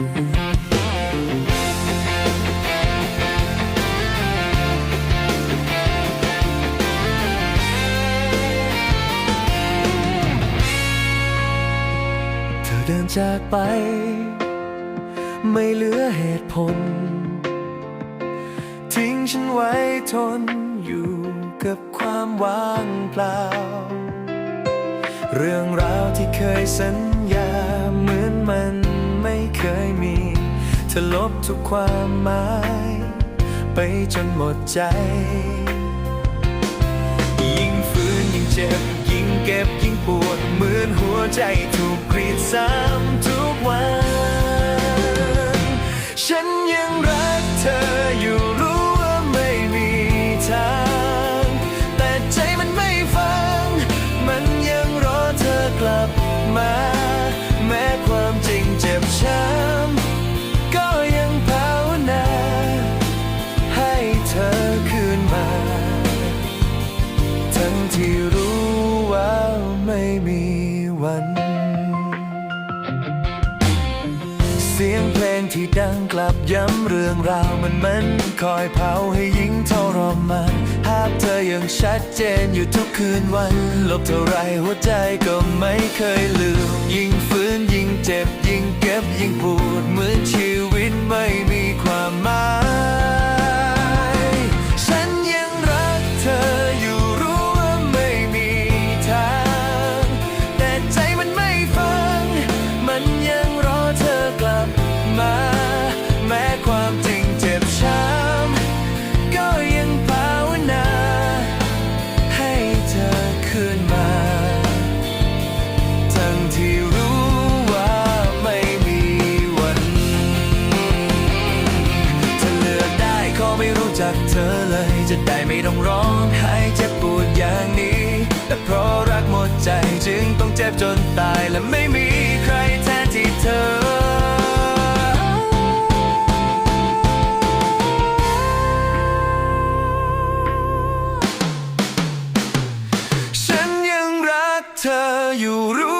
ดินจากไป ไม่เหลือเหตุผล ทิ้งฉันไว้ทนอยู่กับความว่างเปล่า เรื่องราวที่เคยสัญ เธอลบทุกความหมาย ไปจนหมดใจ ยิ่งฝืนยิ่งเจ็บ ยิ่งเก็บยิ่งปวด เหมือนหัวใจถูกกรีดซ้ำ สียงเพลงที่ดังกลับย้ำเรื่องราวมันมันคอยเผาให้ยิ่งทรมานภาพเธอยังชัดเจนอยู่ทุกคืนวัน ลบเท่าไรหัวใจก็ไม่เคยลืม ไม่รู้จักเธอเลย จะได้ไม่ต้องร้องไห้เจ็บปวดอย่างนี้ แต่เพราะรักหมดใจจึงต้องเจ็บจนตายและไม่มีใครแทนที่เธอฉันยังรักเธออยู่รู้